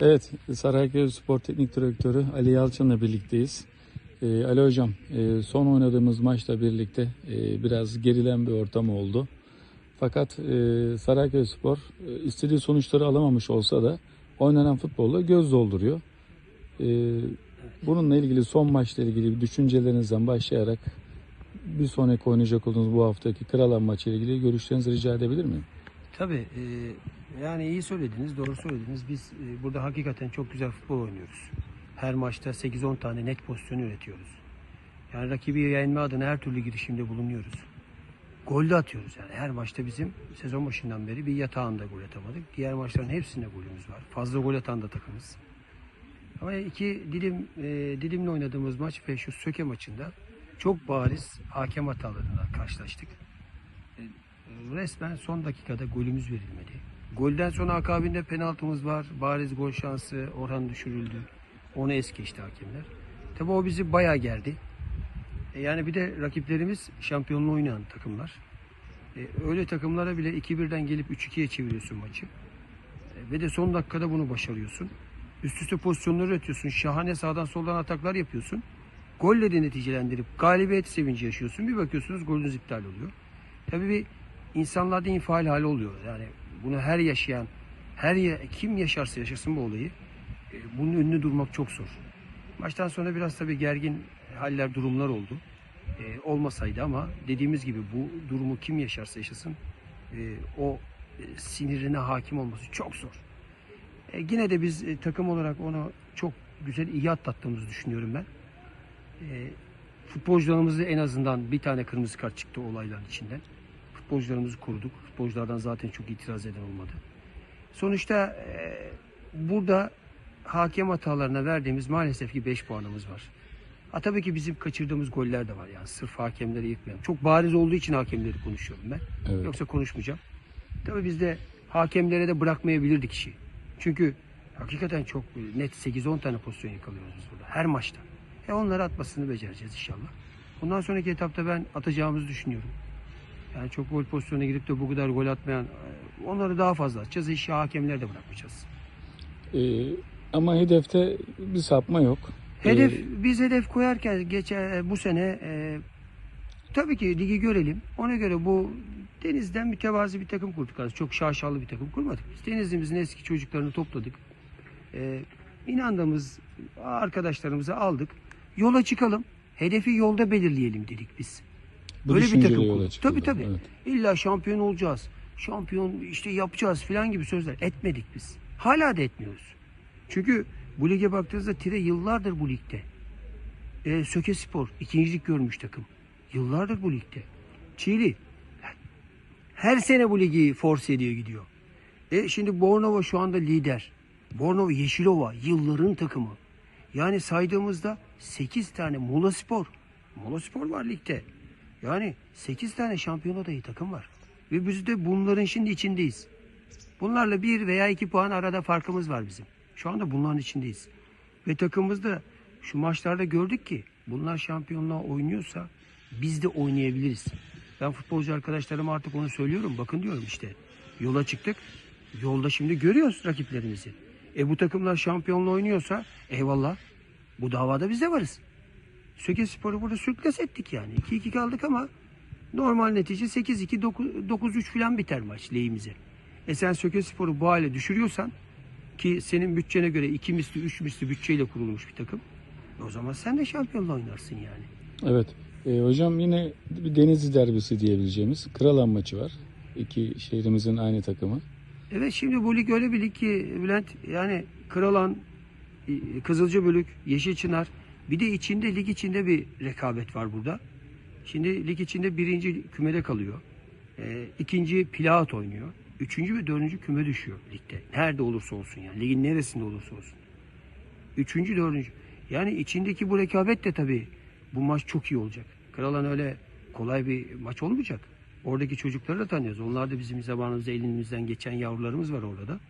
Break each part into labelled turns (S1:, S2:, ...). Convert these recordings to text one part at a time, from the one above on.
S1: Evet, Sarayköy Spor Teknik Direktörü Ali Yalçın'la birlikteyiz. Ee, Ali Hocam, e, son oynadığımız maçla birlikte e, biraz gerilen bir ortam oldu. Fakat e, Sarayköy Spor e, istediği sonuçları alamamış olsa da oynanan futbolla göz dolduruyor. E, bununla ilgili son maçla ilgili düşüncelerinizden başlayarak bir sonraki oynayacak olduğunuz bu haftaki Kralan maçı ile ilgili görüşlerinizi rica edebilir miyim?
S2: Tabii e, yani iyi söylediniz, doğru söylediniz. Biz e, burada hakikaten çok güzel futbol oynuyoruz. Her maçta 8-10 tane net pozisyon üretiyoruz. Yani rakibi yenme adına her türlü girişimde bulunuyoruz. Gol de atıyoruz yani. Her maçta bizim sezon başından beri bir yatağında gol atamadık. Diğer maçların hepsinde golümüz var. Fazla gol atan da takımız. Ama iki dilim e, dilimle oynadığımız maç ve şu Söke maçında çok bariz hakem hatalarına karşılaştık. E, resmen son dakikada golümüz verilmedi. Golden sonra akabinde penaltımız var. Bariz gol şansı. Orhan düşürüldü. Onu es geçti hakemler. Tabii o bizi bayağı geldi. E, yani bir de rakiplerimiz şampiyonluğu oynayan takımlar. E, öyle takımlara bile 2-1'den gelip 3-2'ye çeviriyorsun maçı. E, ve de son dakikada bunu başarıyorsun. Üst üste pozisyonları üretiyorsun. Şahane sağdan soldan ataklar yapıyorsun. Golle de neticelendirip galibiyet sevinci yaşıyorsun. Bir bakıyorsunuz golünüz iptal oluyor. Tabii bir insanlarda infial hali oluyor. Yani bunu her yaşayan, her ya- kim yaşarsa yaşasın bu olayı e, bunun önüne durmak çok zor. Maçtan sonra biraz tabii gergin haller, durumlar oldu. E, olmasaydı ama dediğimiz gibi bu durumu kim yaşarsa yaşasın e, o e, sinirine hakim olması çok zor. E, yine de biz e, takım olarak onu çok güzel iyi atlattığımızı düşünüyorum ben. E, futbolcularımızı en azından bir tane kırmızı kart çıktı olayların içinden. Futbolcularımızı koruduk. Futbolculardan zaten çok itiraz eden olmadı. Sonuçta e, burada hakem hatalarına verdiğimiz maalesef ki 5 puanımız var. Ha tabii ki bizim kaçırdığımız goller de var yani sırf hakemleri yıkmayalım. Çok bariz olduğu için hakemleri konuşuyorum ben.
S1: Evet.
S2: Yoksa konuşmayacağım. Tabii biz de hakemlere de bırakmayabilirdik işi. Çünkü hakikaten çok net 8-10 tane pozisyon yakalıyoruz biz burada her maçta. E onları atmasını becereceğiz inşallah. Bundan sonraki etapta ben atacağımızı düşünüyorum. Yani çok gol pozisyonuna girip de bu kadar gol atmayan e, onları daha fazla atacağız. İşi hakemlere de bırakmayacağız.
S1: E, ama hedefte bir sapma yok.
S2: Hedef
S1: E,
S2: biz hedef koyarken geçen bu sene e, tabii ki ligi görelim. Ona göre bu Deniz'den mütevazi bir takım kurduk. aslında. Çok şaşalı bir takım kurmadık. Biz Denizli'mizin eski çocuklarını topladık. E, inandığımız arkadaşlarımızı aldık. Yola çıkalım. Hedefi yolda belirleyelim dedik biz.
S1: Bu
S2: Böyle bir takım
S1: çıkıldı.
S2: Tabii tabii.
S1: Evet.
S2: İlla şampiyon olacağız. Şampiyon işte yapacağız falan gibi sözler etmedik biz. Hala da etmiyoruz. Çünkü bu lige baktığınızda Tire yıllardır bu ligde. E, Söke Spor ikincilik görmüş takım. Yıllardır bu ligde. Çiğli her sene bu ligi force ediyor gidiyor. E şimdi Bornova şu anda lider. Bornova Yeşilova yılların takımı. Yani saydığımızda 8 tane Muğla Spor. Muğla Spor var ligde. Yani 8 tane şampiyon adayı takım var. Ve biz de bunların şimdi içindeyiz. Bunlarla bir veya iki puan arada farkımız var bizim. Şu anda bunların içindeyiz. Ve takımımızda şu maçlarda gördük ki bunlar şampiyonluğa oynuyorsa biz de oynayabiliriz. Ben futbolcu arkadaşlarıma artık onu söylüyorum. Bakın diyorum işte yola çıktık. Yolda şimdi görüyoruz rakiplerimizi. E bu takımlar şampiyonluğa oynuyorsa eyvallah. Bu davada biz de varız. Söke Spor'u burada sürkles ettik yani. 2-2 kaldık ama normal netice 8-2, 9-3 falan biter maç lehimize. E sen Söke Spor'u bu hale düşürüyorsan ki senin bütçene göre 2 misli 3 misli bütçeyle kurulmuş bir takım. e O zaman sen de şampiyonla oynarsın yani.
S1: Evet. E, hocam yine bir Denizli derbisi diyebileceğimiz Kralan maçı var. İki şehrimizin aynı takımı.
S2: Evet şimdi bu lig öyle bir lig ki Bülent yani Kralan, Kızılcıbölük, Yeşilçınar bir de içinde lig içinde bir rekabet var burada. Şimdi lig içinde birinci kümede kalıyor. Ee, ikinci Pilahat oynuyor. Üçüncü ve dördüncü küme düşüyor ligde. Nerede olursa olsun yani. Ligin neresinde olursa olsun. Üçüncü, dördüncü. Yani içindeki bu rekabet de tabii bu maç çok iyi olacak. Kralan öyle kolay bir maç olmayacak. Oradaki çocukları da tanıyoruz. Onlar da bizim zamanımızda elimizden geçen yavrularımız var orada da.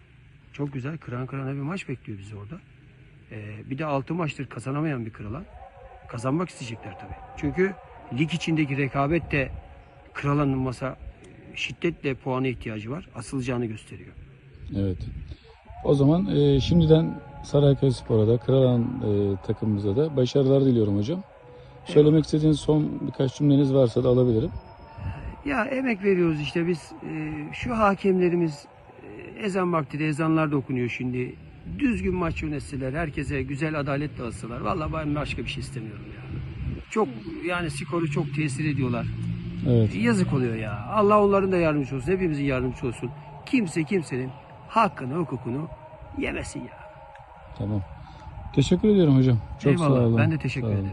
S2: Çok güzel kıran kırana bir maç bekliyor bizi orada. Ee, bir de altı maçtır kazanamayan bir kralan. Kazanmak isteyecekler tabii. Çünkü lig içindeki rekabet de kralanın masa şiddetle puana ihtiyacı var. Asılacağını gösteriyor.
S1: Evet. O zaman e, şimdiden Sarayköy Spor'a da Karalan e, takımımıza da başarılar diliyorum hocam. Söylemek istediğiniz son birkaç cümleniz varsa da alabilirim.
S2: Ya emek veriyoruz işte biz. e, şu hakemlerimiz e, ezan vakti de ezanlar da okunuyor şimdi. Düzgün maç yönetseler, herkese güzel adalet dağıtsalar. Vallahi ben başka bir şey istemiyorum ya. Çok yani skoru çok tesir ediyorlar.
S1: Evet.
S2: Yazık oluyor ya. Allah onların da yardımcısı olsun. Hepimizin yardımcısı olsun. Kimse kimsenin hakkını, hukukunu yemesin ya.
S1: Tamam. Teşekkür ediyorum hocam. Çok
S2: Eyvallah.
S1: sağ olun.
S2: Ben de teşekkür ederim.